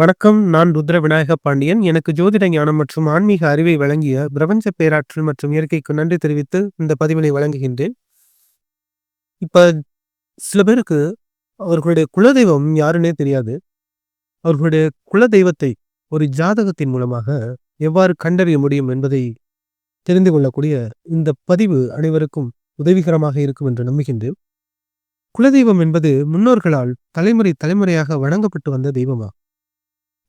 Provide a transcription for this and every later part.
வணக்கம் நான் ருத்ர விநாயக பாண்டியன். எனக்கு ஜோதிட ஞானம் மற்றும் ஆன்மீக அறிவை வழங்கிய பிரபஞ்ச பேராற்றல் மற்றும் இயற்கைக்கு நன்றி தெரிவித்து இந்த பதிவினை வழங்குகின்றேன். இப்ப சில பேருக்கு அவர்களுடைய குலதெய்வம் யாருன்னே தெரியாது. அவர்களுடைய குலதெய்வத்தை ஒரு ஜாதகத்தின் மூலமாக எவ்வாறு கண்டறிய முடியும் என்பதை தெரிந்து கொள்ளக்கூடிய இந்த பதிவு அனைவருக்கும் உதவிகரமாக இருக்கும் என்று நம்புகின்றேன். குலதெய்வம் என்பது முன்னோர்களால் தலைமுறை தலைமுறையாக வணங்கப்பட்டு வந்த தெய்வமாகும்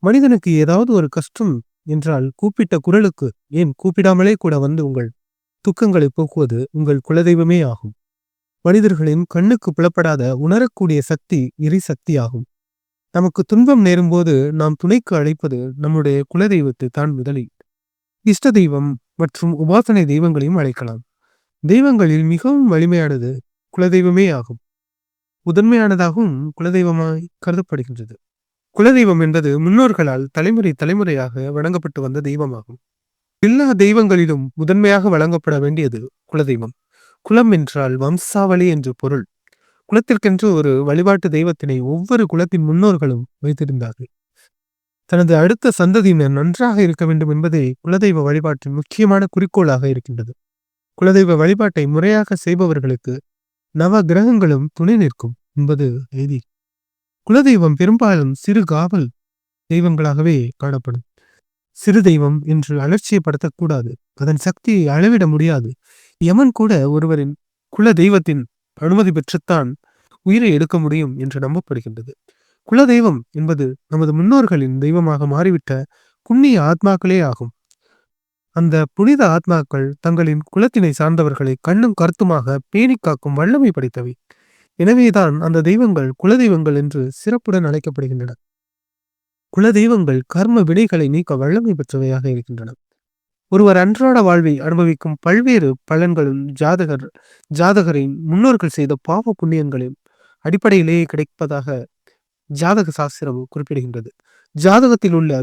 மனிதனுக்கு ஏதாவது ஒரு கஷ்டம் என்றால் கூப்பிட்ட குரலுக்கு ஏன் கூப்பிடாமலே கூட வந்து உங்கள் துக்கங்களை போக்குவது உங்கள் குலதெய்வமே ஆகும். மனிதர்களின் கண்ணுக்கு புலப்படாத உணரக்கூடிய சக்தி இறை சக்தி ஆகும் நமக்கு துன்பம் நேரும்போது நாம் துணைக்கு அழைப்பது நம்முடைய குலதெய்வத்தை தான் முதலில் இஷ்ட தெய்வம் மற்றும் உபாசனை தெய்வங்களையும் அழைக்கலாம். தெய்வங்களில் மிகவும் வலிமையானது குலதெய்வமே ஆகும். முதன்மையானதாகவும் குலதெய்வமாய் கருதப்படுகின்றது. குலதெய்வம் என்பது முன்னோர்களால் தலைமுறை தலைமுறையாக வழங்கப்பட்டு வந்த தெய்வமாகும். எல்லா தெய்வங்களிலும் முதன்மையாக வழங்கப்பட வேண்டியது குலதெய்வம். குலம் என்றால் வம்சாவளி என்று பொருள். குலத்திற்கென்று ஒரு வழிபாட்டு தெய்வத்தினை ஒவ்வொரு குலத்தின் முன்னோர்களும் வைத்திருந்தார்கள். தனது அடுத்த சந்ததியினர் நன்றாக இருக்க வேண்டும் என்பதே குலதெய்வ வழிபாட்டின் முக்கியமான குறிக்கோளாக இருக்கின்றது. குலதெய்வ வழிபாட்டை முறையாக செய்பவர்களுக்கு நவ கிரகங்களும் துணை நிற்கும் என்பது எய்தி குலதெய்வம் பெரும்பாலும் சிறு காவல் தெய்வங்களாகவே காணப்படும். சிறு தெய்வம் என்று அலட்சியப்படுத்தக்கூடாது. அதன் சக்தியை அளவிட முடியாது. யமன் கூட ஒருவரின் குல தெய்வத்தின் அனுமதி பெற்றுத்தான் உயிரை எடுக்க முடியும் என்று நம்பப்படுகின்றது. குலதெய்வம் என்பது நமது முன்னோர்களின் தெய்வமாக மாறிவிட்ட புண்ணிய ஆத்மாக்களே ஆகும். அந்த புனித ஆத்மாக்கள் தங்களின் குலத்தினை சார்ந்தவர்களை கண்ணும் கருத்துமாக பேணி காக்கும் வல்லமை படைத்தவை. எனவேதான் அந்த தெய்வங்கள் குலதெய்வங்கள் என்று சிறப்புடன் அழைக்கப்படுகின்றன. குலதெய்வங்கள் கர்ம வினைகளை நீக்க வல்லமை பெற்றவையாக இருக்கின்றன. ஒருவர் அன்றாட வாழ்வை அனுபவிக்கும் பல்வேறு பலன்களும் ஜாதகர் ஜாதகரின் முன்னோர்கள் செய்த பாவ புண்ணியங்களின் அடிப்படையிலேயே கிடைப்பதாக ஜாதக சாஸ்திரம் குறிப்பிடுகின்றது. ஜாதகத்தில் உள்ள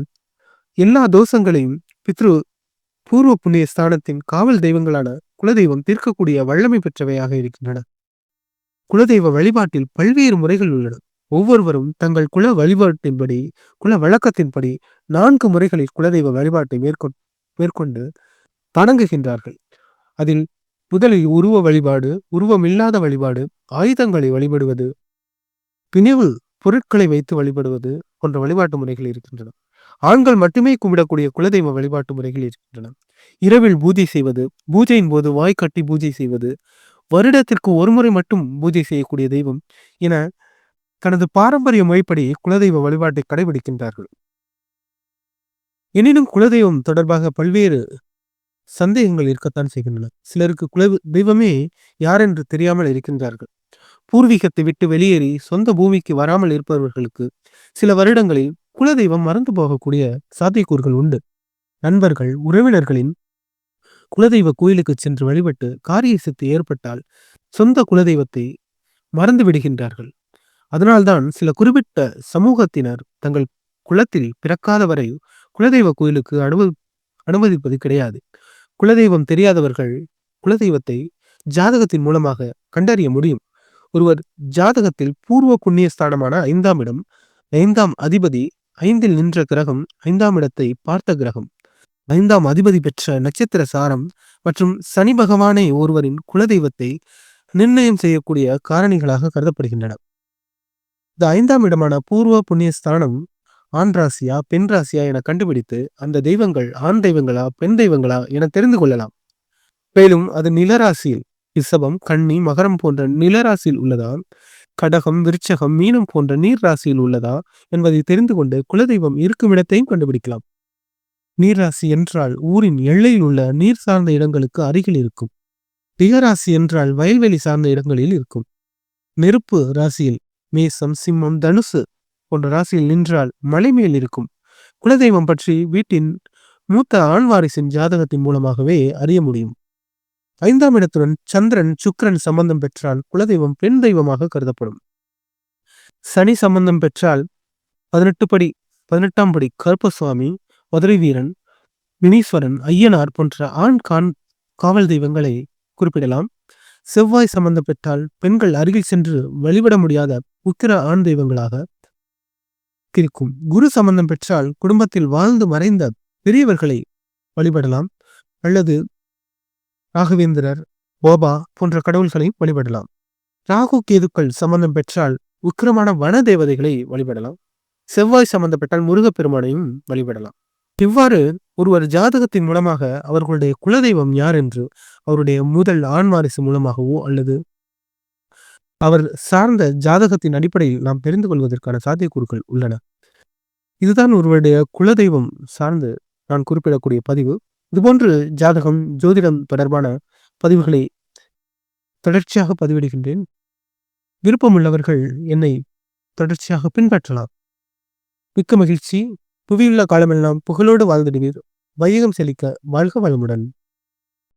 எல்லா தோஷங்களையும் பித்ரு பூர்வ புண்ணிய ஸ்தானத்தின் காவல் தெய்வங்களான குலதெய்வம் தீர்க்கக்கூடிய வல்லமை பெற்றவையாக இருக்கின்றன. குலதெய்வ வழிபாட்டில் பல்வேறு முறைகள் உள்ளன. ஒவ்வொருவரும் தங்கள் குல வழிபாட்டின்படி குல வழக்கத்தின்படி நான்கு முறைகளில் குலதெய்வ வழிபாட்டை மேற்கொ மேற்கொண்டு வணங்குகின்றார்கள் அதில் முதலில் உருவ வழிபாடு உருவமில்லாத வழிபாடு ஆயுதங்களை வழிபடுவது பிணிவு பொருட்களை வைத்து வழிபடுவது போன்ற வழிபாட்டு முறைகள் இருக்கின்றன. ஆண்கள் மட்டுமே கும்பிடக்கூடிய குலதெய்வ வழிபாட்டு முறைகள் இருக்கின்றன. இரவில் பூஜை செய்வது பூஜையின் போது வாய் கட்டி பூஜை செய்வது வருடத்திற்கு ஒருமுறை மட்டும் பூஜை செய்யக்கூடிய தெய்வம் என தனது பாரம்பரிய முறைப்படி குலதெய்வ வழிபாட்டை கடைபிடிக்கின்றார்கள். எனினும் குலதெய்வம் தொடர்பாக பல்வேறு சந்தேகங்கள் இருக்கத்தான் செய்கின்றன. சிலருக்கு குல தெய்வமே யாரென்று தெரியாமல் இருக்கின்றார்கள். பூர்வீகத்தை விட்டு வெளியேறி சொந்த பூமிக்கு வராமல் இருப்பவர்களுக்கு சில வருடங்களில் குலதெய்வம் மறந்து போகக்கூடிய சாத்தியக்கூறுகள் உண்டு. நண்பர்கள் உறவினர்களின் குலதெய்வ கோயிலுக்கு சென்று வழிபட்டு காரிய சித்து ஏற்பட்டால் சொந்த குலதெய்வத்தை மறந்து விடுகின்றார்கள். அதனால்தான் சில குறிப்பிட்ட சமூகத்தினர் தங்கள் குலத்தில் பிறக்காத வரை குலதெய்வ கோயிலுக்கு அனும அனுமதிப்பது கிடையாது. குலதெய்வம் தெரியாதவர்கள் குலதெய்வத்தை ஜாதகத்தின் மூலமாக கண்டறிய முடியும். ஒருவர் ஜாதகத்தில் பூர்வ புண்ணிய ஸ்தானமான ஐந்தாம் இடம் ஐந்தாம் அதிபதி ஐந்தில் நின்ற கிரகம் ஐந்தாம் இடத்தை பார்த்த கிரகம். ஐந்தாம் அதிபதி பெற்ற நட்சத்திர சாரம் மற்றும் சனி பகவானை ஒருவரின் குலதெய்வத்தை நிர்ணயம் செய்யக்கூடிய காரணிகளாக கருதப்படுகின்றன. இந்த ஐந்தாம் இடமான பூர்வ புண்ணிய ஸ்தானம் ஆண் ராசியா பெண் ராசியா என கண்டுபிடித்து அந்த தெய்வங்கள் ஆண் தெய்வங்களா பெண் தெய்வங்களா என தெரிந்து கொள்ளலாம். மேலும் அது நிலராசியில் ரிஷபம் கன்னி மகரம் போன்ற நிலராசியில் உள்ளதா கடகம் விருச்சகம் மீனம் போன்ற நீர் ராசியில் உள்ளதா என்பதை தெரிந்து கொண்டு குலதெய்வம் இருக்கும் இடத்தையும் கண்டுபிடிக்கலாம். நீர்ராசி என்றால் ஊரின் எல்லையில் உள்ள நீர் சார்ந்த இடங்களுக்கு அருகில் இருக்கும். திகராசி என்றால் வயல்வெளி சார்ந்த இடங்களில் இருக்கும். நெருப்பு ராசியில் மேசம் சிம்மம் தனுசு போன்ற ராசியில் நின்றால் மலை மேல் இருக்கும். குலதெய்வம் பற்றி வீட்டின் மூத்த ஆண் வாரிசின் ஜாதகத்தின் மூலமாகவே அறிய முடியும். ஐந்தாம் இடத்துடன் சந்திரன் சுக்கரன் சம்பந்தம் பெற்றால் குலதெய்வம் பெண் தெய்வமாக கருதப்படும். சனி சம்பந்தம் பெற்றால் பதினெட்டு படி பதினெட்டாம் படி கருப்பசுவாமி மதுரை வீரன் வினீஸ்வரன் ஐயனார் போன்ற ஆண் கான் காவல் தெய்வங்களை குறிப்பிடலாம். செவ்வாய் சம்பந்தப்பட்டால் பெண்கள் அருகில் சென்று வழிபட முடியாத உக்கிர ஆண் தெய்வங்களாக இருக்கும். குரு சம்பந்தம் பெற்றால் குடும்பத்தில் வாழ்ந்து மறைந்த பெரியவர்களை வழிபடலாம். அல்லது ராகவேந்திரர் போபா போன்ற கடவுள்களை வழிபடலாம். ராகு கேதுக்கள் சம்பந்தம் பெற்றால் உக்கிரமான வன தேவதைகளை வழிபடலாம். செவ்வாய் சம்பந்தப்பட்டால் முருகப்பெருமானையும் வழிபடலாம். இவ்வாறு ஒருவர் ஜாதகத்தின் மூலமாக அவர்களுடைய குலதெய்வம் யார் என்று அவருடைய முதல் ஆண் வாரிசு மூலமாகவோ அல்லது அவர் சார்ந்த ஜாதகத்தின் அடிப்படையில் நாம் தெரிந்து கொள்வதற்கான சாத்தியக்கூறுகள் உள்ளன. இதுதான் ஒருவருடைய குலதெய்வம் சார்ந்து நான் குறிப்பிடக்கூடிய பதிவு. இதுபோன்று ஜாதகம் ஜோதிடம் தொடர்பான பதிவுகளை தொடர்ச்சியாக பதிவிடுகின்றேன். விருப்பமுள்ளவர்கள் என்னை தொடர்ச்சியாக பின்பற்றலாம். மிக்க மகிழ்ச்சி. புவியுள்ள காலமெல்லாம் புகழோடு வாழ்ந்திடுவீர். வையகம் செழிக்க வாழ்க வளமுடன்.